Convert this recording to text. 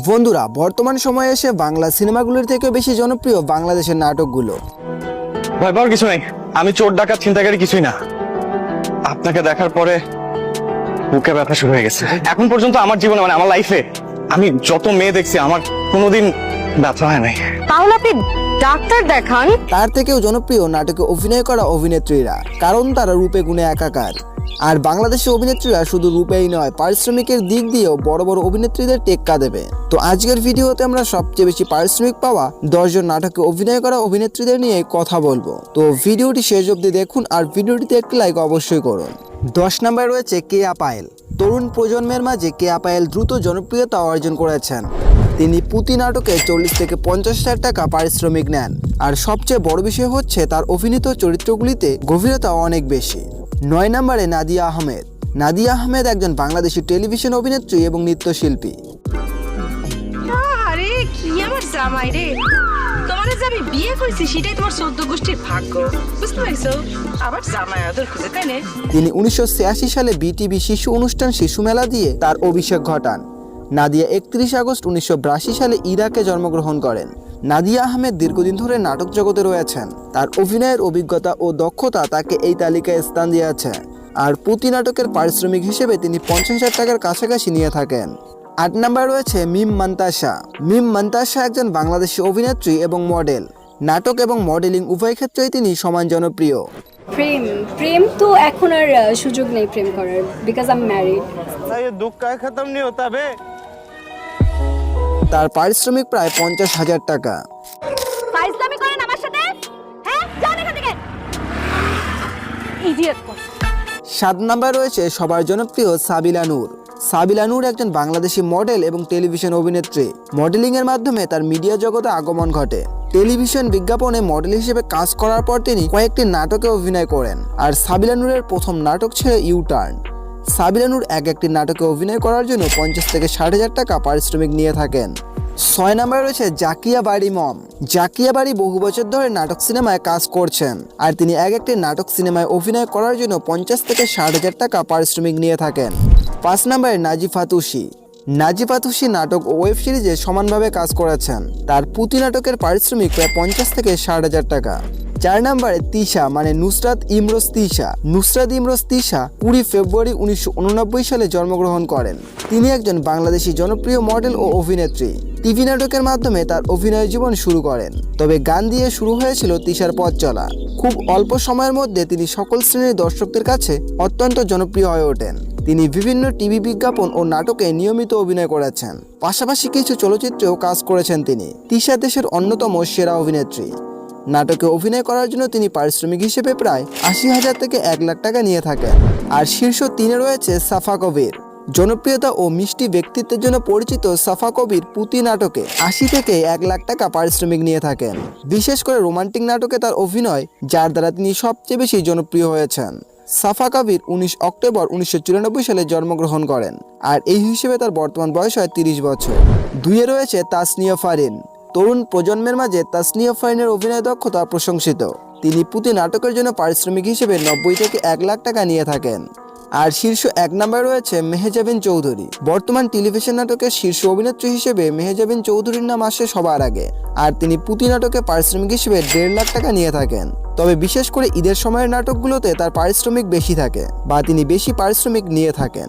বন্ধুরা বর্তমান সময়ে এসে বাংলা সিনেমাগুলোর থেকে বেশি জনপ্রিয় বাংলাদেশের নাটকগুলো। ভয় পাওয়ার কিছু নেই। আমি চোর ডাকাত চিন্তাকারী কিছুই না। আপনাকে দেখার পরে বুকে ব্যথা শুরু হয়ে গেছে। এখন পর্যন্ত আমার জীবনে মানে আমার লাইফে আমি যত মেয়ে দেখছি আমার কোনোদিন ব্যথা হয় নাই। তাহলে আপনি ডাক্তার দেখান। তার থেকেও জনপ্রিয় নাটকে অভিনয় করা অভিনেত্রীরা কারণ তারা রূপে গুণে একাকার। আর বাংলাদেশের অভিনেত্রীরা শুধু রূপেই নয়, পারিশ্রমিকের দিক দিয়েও বড় বড় অভিনেত্রীদের টেক্কা দেবে। তো আজকের ভিডিওতে আমরা সবচেয়ে বেশি পারিশ্রমিক পাওয়া দশজন নাটকে অভিনয় করা অভিনেত্রীদের নিয়ে কথা বলব। তো ভিডিওটি শেষ অবধি দেখুন আর ভিডিওটিতে একটি লাইক অবশ্যই করুন। দশ নম্বরে রয়েছে কেয়া পায়েল তরুণ প্রজন্মের মাঝে কেয়া পায়েল দ্রুত জনপ্রিয়তা অর্জন করেছেন। তিনি পুঁতি নাটকে চল্লিশ থেকে পঞ্চাশ হাজার টাকা পারিশ্রমিক নেন। আর সবচেয়ে বড় বিষয় হচ্ছে তার অভিনীত চরিত্রগুলিতে গভীরতা অনেক বেশি। নয় নম্বরে নাদিয়া আহমেদ। নাদিয়া আহমেদ একজন বাংলাদেশি টেলিভিশন অভিনেত্রী এবং নৃত্যশিল্পী। আরে কি আমার জামাই রে? তোমাদের যে আমি বিয়ে করেছি সেটাই তোমার চোদ্দ গোষ্ঠীর ভাগ্য। বুঝতে পারছ? আবার জামাই আদর খুঁজে তাই তিনি উনিশশো ছিয়াশি সালে বিটিভি শিশু অনুষ্ঠান শিশু মেলা দিয়ে তার অভিষেক ঘটান। নাদিয়া একত্রিশ আগস্ট উনিশশো সালে ইরাকে জন্মগ্রহণ করেন। নাদিয়া আহমেদ দীর্ঘদিন ধরে নাটক জগতে রয়েছেন। তার অভিনয়ের অভিজ্ঞতা ও দক্ষতা তাকে এই তালিকায় স্থান দিয়েছে। আর পুঁতি নাটকের পারিশ্রমিক হিসেবে তিনি পঞ্চাশ হাজার টাকার কাছাকাছি নিয়ে থাকেন। আট নাম্বার রয়েছে মিম মান্তাসা। মিম মান্তাসা একজন বাংলাদেশি অভিনেত্রী এবং মডেল। নাটক এবং মডেলিং উভয় ক্ষেত্রেই তিনি সমান জনপ্রিয়। প্রেম প্রেম তো এখন আর সুযোগ নেই প্রেম করার বিকজ আই দুঃখ খতম তার পারিশ্রমিক প্রায় পঞ্চাশ হাজার টাকা। ফাইজলামি করেন আমার সাথে? হ্যাঁ যান এখান থেকে। ইডিয়েট সাত নাম্বার রয়েছে সবার জনপ্রিয় সাবিলা নূর। সাবিলা নূর একজন বাংলাদেশি মডেল এবং টেলিভিশন অভিনেত্রী। মডেলিং এর মাধ্যমে তার মিডিয়া জগতে আগমন ঘটে। টেলিভিশন বিজ্ঞাপনে মডেল হিসেবে কাজ করার পর তিনি কয়েকটি নাটকে অভিনয় করেন। আর সাবিলা নূরের প্রথম নাটক ছিল ইউ টার্ন সাবিলা নূর এক একটি নাটকে অভিনয় করার জন্য পঞ্চাশ থেকে ষাট হাজার টাকা পারিশ্রমিক নিয়ে থাকেন। ছয় নম্বরে রয়েছে জাকিয়া বাড়ি মম। জাকিয়া বাড়ি বহু বছর ধরে নাটক সিনেমায় কাজ করছেন আর তিনি এক একটি নাটক সিনেমায় অভিনয় করার জন্য পঞ্চাশ থেকে ষাট হাজার টাকা পারিশ্রমিক নিয়ে থাকেন। পাঁচ নম্বরে নাজিফা তুষি। নাজিফা তুষি নাটক ও ওয়েব সিরিজে সমানভাবে কাজ করেছেন। তার পুঁতি নাটকের পারিশ্রমিক প্রায় পঞ্চাশ থেকে ষাট হাজার টাকা। চার নম্বরে তিশা মানে নুসরাত ইমরোজ তিশা। নুসরাত ইমরোজ তিশা কুড়ি ফেব্রুয়ারি উনিশশো উননব্বই সালে জন্মগ্রহণ করেন। তিনি একজন বাংলাদেশি জনপ্রিয় মডেল ও অভিনেত্রী। টিভি নাটকের মাধ্যমে তার অভিনয় জীবন শুরু করেন। তবে গান দিয়ে শুরু হয়েছিল তিশার পথ চলা। খুব অল্প সময়ের মধ্যে তিনি সকল শ্রেণির দর্শকদের কাছে অত্যন্ত জনপ্রিয় হয়ে ওঠেন। তিনি বিভিন্ন টিভি বিজ্ঞাপন ও নাটকে নিয়মিত অভিনয় করেছেন। পাশাপাশি কিছু চলচ্চিত্রেও কাজ করেছেন তিনি। তিশা দেশের অন্যতম সেরা অভিনেত্রী। নাটকে অভিনয় করার জন্য তিনি পারিশ্রমিক হিসেবে প্রায় আশি হাজার থেকে এক লাখ টাকা নিয়ে থাকেন। আর শীর্ষ তিনে রয়েছে সাফা কবির। জনপ্রিয়তা ও মিষ্টি ব্যক্তিত্বের জন্য পরিচিত সাফা কবির পুঁতি নাটকে আশি থেকে এক লাখ টাকা পারিশ্রমিক নিয়ে থাকেন। বিশেষ করে রোমান্টিক নাটকে তার অভিনয়, যার দ্বারা তিনি সবচেয়ে বেশি জনপ্রিয় হয়েছেন। সাফা কবির উনিশ অক্টোবর উনিশশো চুরানব্বই সালে জন্মগ্রহণ করেন, আর এই হিসেবে তার বর্তমান বয়স হয় তিরিশ বছর। দুইয়ে রয়েছে তাসনিয়া ফারিন। তরুণ প্রজন্মের মাঝে তাসনিয়া ফারিনের অভিনয় দক্ষতা প্রশংসিত। তিনি পুঁতি নাটকের জন্য পারিশ্রমিক হিসেবে নব্বই থেকে এক লাখ টাকা নিয়ে থাকেন। আর শীর্ষ এক নম্বরে রয়েছে মেহেজাবিন চৌধুরী। বর্তমান টেলিভিশন নাটকের শীর্ষ অভিনেত্রী হিসেবে মেহেজাবিন চৌধুরীর নাম আসে সবার আগে। আর তিনি পুঁতি নাটকে পারিশ্রমিক হিসেবে দেড় লাখ টাকা নিয়ে থাকেন। তবে বিশেষ করে ঈদের সময়ের নাটকগুলোতে তার পারিশ্রমিক বেশি থাকে বা তিনি বেশি পারিশ্রমিক নিয়ে থাকেন।